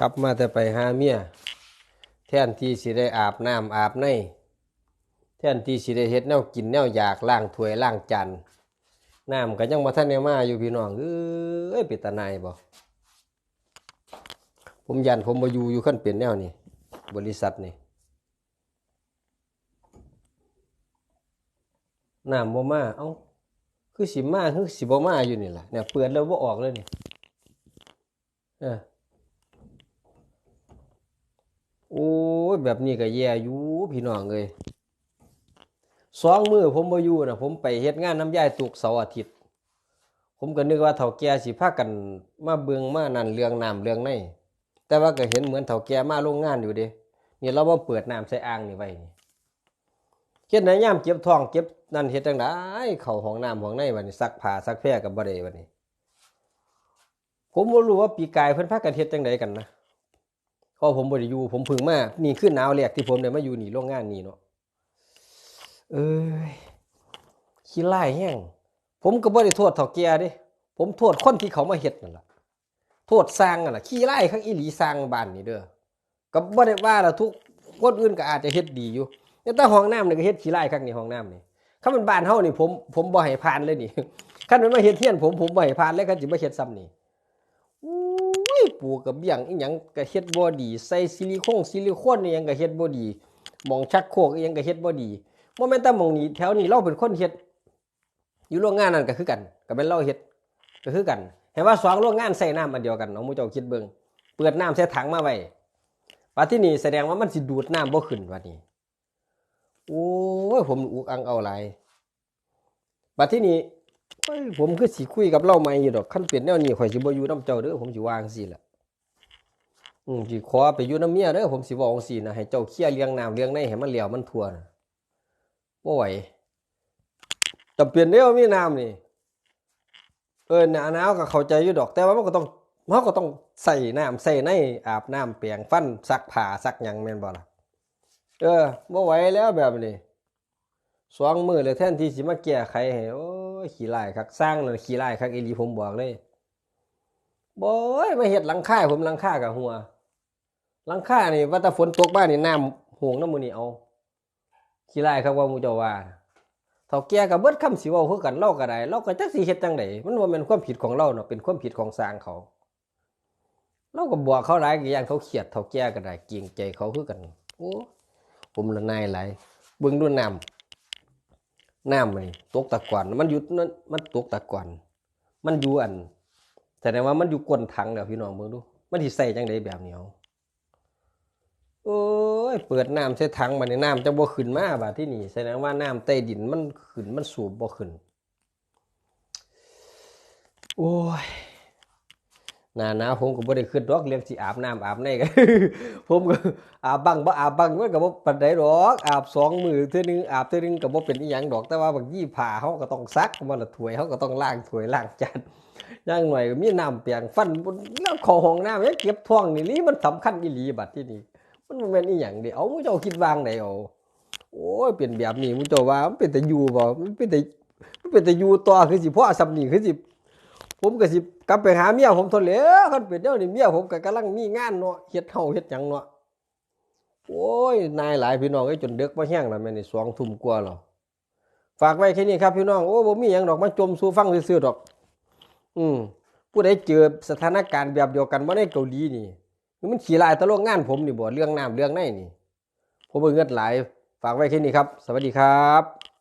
กลับมาแต่ไปหาเมียแทนที่สิได้อาบน้ำอาบในแทนที่สิได้เฮ็ดแนวกินแนวอยากล้างถ้วยล้างจานน้ำก็ยังบ่ทันได้มาอยู่พี่น้องเอ้ยป็นตาหนายบ่ผมยันผมบ่อยู่อยู่คันเป็นแนวนี้บริษัทนี่น้ำบ่มาเอ้าคือสิมาคือสิบ่มาอยู่นี่แหละเนี่ยเปิดแล้วบ่ออกเลยนี่เออ โอ้ยแบบนี้ก็แย่อยู่พี่น้องเอ้ยสองมือผมบ่อยู่นะผมไปเฮ็ดงานน้ำยายตุกเสาร์อาทิตย์ ผมก็นึกว่าเฒ่าแก่สิพากันมาเบิ่งมานั่นเรื่องน้ำเรื่องในแต่ว่าก็เห็นเหมือนเฒ่าแก่มาโรงงานอยู่เด้นี่เราบ่เปิดน้ำใส่อ่างนี่ไว้นี่เฮ็ดไหนยามเก็บทองเก็บนั่นเฮ็ดจังได๋เข้าห้องน้ำห้องในบัดนี้ซักผ้าซักแพรก็บ่ได้บัดนี้ ผมบ่รู้ว่าปีกายเพิ่นพากันเฮ็ดจังไดกันนะ พอผมบ่ได้อยู่ผมพึ่งมากนี่คือหนาวแรกที่ผมได้มาอยู่นี่โรงงานนี่เนาะเอ้ยขี้ไล่แห้งผมก็บ่ได้โทษเฒ่าแก่เด้ผมโทษคนที่เขามาเฮ็ดนั่นแหละโทษสร้างนั่นแหละขี้ไล่ข้างอีหลีสร้างบ้านนี่เด้อก็บ่ได้ว่าละทุกคนอื่นก็อาจจะเฮ็ดดีอยู่แต่ห้องน้ำนี่ก็เฮ็ดขี้ไล่ข้างนี่ห้องน้ำนี่คันมันบ้านเฮานี่ผมผมบ่ให้ผ่านเลยนี่คันมันมาเฮ็ดเฮียนผมผมบ่ให้ผ่านเลยคันสิมาเฮ็ดซ้ำนี่ ปูกระเบี้ยงอีหยังก็เฮ็ดบ่ดีใส่ซิลิโคนซิลิโคนอีหยังก็เฮ็ดบ่ดีมองชักโครกอีหยังก็เฮ็ดบ่ดีบ่แม่นแต่มองนี้แถวนี้เราเป็นคนเฮ็ด อยู่โรงงานนั่นก็คือกันก็เป็นเราเฮ็ดก็คือกันเห็นว่าสองโรงงานใส่น้ำอันเดียวกันเนาะมูเจ้าคิดเบิ่งเปิดน้ำใส่ถังมาไว้บัดที่นี่แสดงว่ามันสิดูดน้ำบ่ขึ้นบัดนี้โอ้ยผมอุกอังเอาหลายบัดที่นี่ผมคือสิคุยกับเล่าไม่อยู่ดอกคันเป็นแนวนี้ข่อยสิบ่อยู่นํเจ้าเด้อผมสิวางสิล่ะ อืมสิขอไปอยู่นํเมียเด้อผมสิบอกจังซี่นะให้เจ้าเคลียร์เลี้ยงน้ำเลี้ยงในให้มันแล้วมันทั่วนะบ่ไหวจำเป็นเด้อมีน้ำนี่เออหนาหนาวก็เข้าใจอยู่ดอกแต่ว่ามันก็ต้องเฮาก็ต้องใส่น้ำใส่ในอาบน้ำแปรงฟันซักผ้าซักหยังแม่นบ่ล่ะเออบ่ไหวแล้วแบบนี้สองมือเลยแทนที่สิมาแก้ไขให้โอ้ยขี้ไล่คักสร้างนั่นขี้ไล่คักอีหลีผมบอกเลยบ่ยมาเฮ็ดหลังคาผมหลังคากับหัว หลังคานี่ว่าแต่ฝนตกบ้านนี่น้ำห่วงน้ำมือนี่เอาขี้ไล่ครับว่ามูเจ้าว่าเฒ่าแก่ก็เบิดคำสิว้าคือกันเล่าก็ได้เราก็จักสิเฮ็ดจังไดมันบ่แม่นความผิดของเราเนาะเป็นความผิดของสร้างเขาเราก็บอกเขาหลายอย่างเขาเครียดเฒ่าแก่ก็ได้เกรงใจเขาคือกันโอ้ผมละนายหลายเบิ่งดูน้ำน้ำมันตกตะกอนมันอยู่นั่นมันตกตะกอนมันอยู่อันแสดงว่ามันอยู่ก้นถังแล้วพี่น้องเบิ่งดู มันสิใส่จังไดแบบนี้เอา โอ้ยเปิดน้ำใส่ถังบัดนี้น้ำจะบ่ขึ้นมาบาดที่นี่แสดงว่าน้ำใต้ดินมันขึ้นมันสูบบ่ขึ้น โอ้ยหน้าหนาวผมก็บ่ได้ขึ้นดอกเรื่องสิอาบน้ำอาบในกันผมก็อาบบังบ่อาบบังมันก็บ่ปานใดดอกอาบสองมือเทื่อนึงอาบเทื่อนึงก็บ่เป็นอีหยังดอกแต่ว่าบางยี่ผ้าเขาก็ต้องซักมันละถ้วยเขาก็ต้องล้างถ้วยล้างจานอย่างหน่อยก็มีน้ำเปียงฟันแล้วขอห้องน้ำยังเก็บท้องนี่ลีมันสำคัญอีหลีบัดที่นี่ มันแม่นอีหยังเด้เอามูเจ้าคิดวางได้เอาโอ้ยเป็นแบบนี้มูเจ้าว่ามันเป็นแต่อยู่บ่มันเป็นแต่มันเป็นแต่อยู่ต่อคือสิพ่อสำนี่คือสิผมก็สิกลับไปหาเมียผมทนแล้วคันเป็นแนวนี้เมียผมก็กำลังมีงานเนาะเฮ็ดเฮาเฮ็ดหยังเนาะโอ้ยนายหลายพี่น้องเอ้จนดึกบ่แห้งแล้วแม่นนี่2ทุ่มกว่าแล้วฝากไว้แค่นี้ครับพี่น้องโอ้บ่มีหยังดอกมาจมสู่ฟังซื่อๆดอก อืมผู้ใดเจอสถานการณ์แบบเดียวกันบ่ในเกาหลีนี่ มันขี่ลายตะโลกงานผมนี่บ่เรื่องน้ำเรื่องในนี่ ผมบ่เงินหลายฝากไว้แค่นี้ครับ สวัสดีครับ